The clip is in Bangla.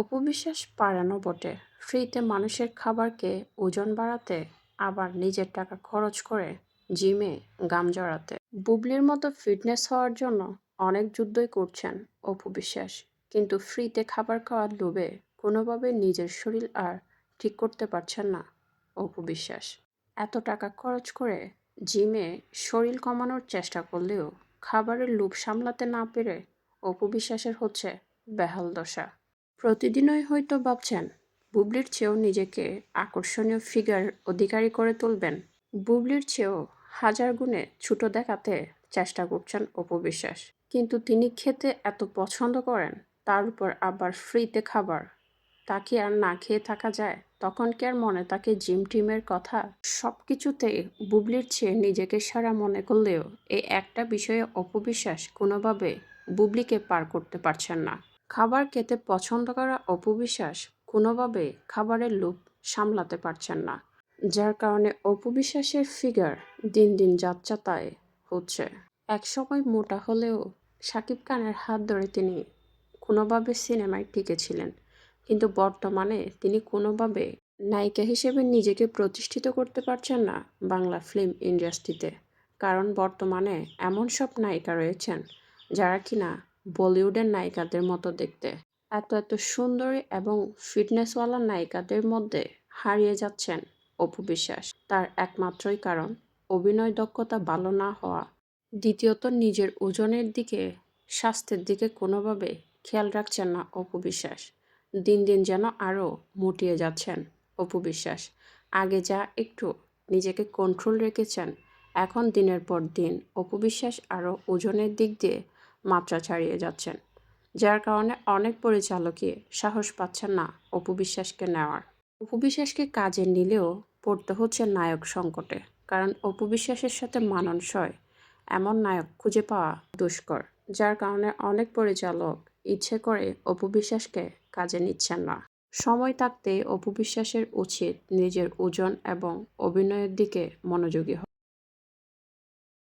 অপু বিশ্বাস পারানো বটে। ফ্রিতে মানুষের খাবারকে ওজন বাড়াতে, আবার নিজের টাকা খরচ করে জিমে গাম জড়াতে। বুবলির মতো ফিটনেস হওয়ার জন্য অনেক যুদ্ধই করছেন অপু বিশ্বাস কিন্তু ফ্রিতে খাবার খাওয়ার লোভে কোনোভাবে নিজের শরীর আর ঠিক করতে পারছেন না অপু বিশ্বাস এত টাকা খরচ করে জিমে শরীর কমানোর চেষ্টা করলেও খাবারের লোভ সামলাতে না পেরে অপু বিশ্বাসের হচ্ছে বেহাল দশা। প্রতিদিনই হয়তো ভাবছেন, বুবলির চেয়েও নিজেকে আকর্ষণীয় ফিগার অধিকারী করে তুলবেন। বুবলির চেয়েও হাজার গুণে ছোট দেখাতে চেষ্টা করছেন অপু বিশ্বাস। কিন্তু তিনি খেতে এত পছন্দ করেন, তার উপর আবার ফ্রিতে খাবার। তা কি আর না খেয়ে থাকা যায়? তখন কি আর মনে তাকে জিম টিমের কথা? সব কিছুতেই বুবলির চেয়ে নিজেকে সারা মনে করলেও এই একটা বিষয়ে অপবিশ্বাস কোনোভাবে বুবলিকে পার করতে পারছেন না। খাবার খেতে পছন্দ করা অপবিশ্বাস কোনোভাবে খাবারের লোভ সামলাতে পারছেন না, যার কারণে অপবিশ্বাসের ফিগার দিন দিন যাত্রাতায় হচ্ছে। একসময় মোটা হলেও সাকিব খানের হাত ধরে তিনি কোনোভাবে সিনেমায় টিকেছিলেন কিন্তু বর্তমানে তিনি কোনোভাবে নায়িকা হিসেবে নিজেকে প্রতিষ্ঠিত করতে পারছেন না বাংলা ফিল্ম ইন্ডাস্ট্রিতে, কারণ বর্তমানে এমন সব নায়িকা রয়েছেন যারা কিনা বলিউডের নায়িকাদের মতো দেখতে। এত এত সুন্দরী এবং ফিটনেসওয়ালা নায়িকাদের মধ্যে হারিয়ে যাচ্ছেন অপু বিশ্বাস। তার একমাত্রই কারণ, অভিনয় দক্ষতা ভালো না হওয়া। দ্বিতীয়ত, নিজের ওজনের দিকে, স্বাস্থ্যের দিকে কোনোভাবে খেয়াল রাখছেন না অপু বিশ্বাস। দিন দিন যেন আরও মুটিয়ে যাচ্ছেন অপু বিশ্বাস। আগে যা একটু নিজেকে কন্ট্রোল রেখেছেন, এখন দিনের পর দিন অপু বিশ্বাস আরও ওজনের দিক দিয়ে মাত্রা ছাড়িয়ে যাচ্ছেন, যার কারণে অনেক পরিচালকই সাহস পাচ্ছেন না অপু বিশ্বাসকে নেওয়ার। অপু বিশ্বাসকে কাজে নিলেও পড়তে হচ্ছে নায়ক সংকটে, কারণ অপু বিশ্বাসের সাথে মানানসই এমন নায়ক খুঁজে পাওয়া দুষ্কর, যার কারণে অনেক পরিচালক ইচ্ছে করে অপু বিশ্বাসকে কাজে নিচ্ছেন না। সময় থাকতে অপু বিশ্বাসের উচিত নিজের ওজন এবং অভিনয়ের দিকে মনোযোগী হওয়া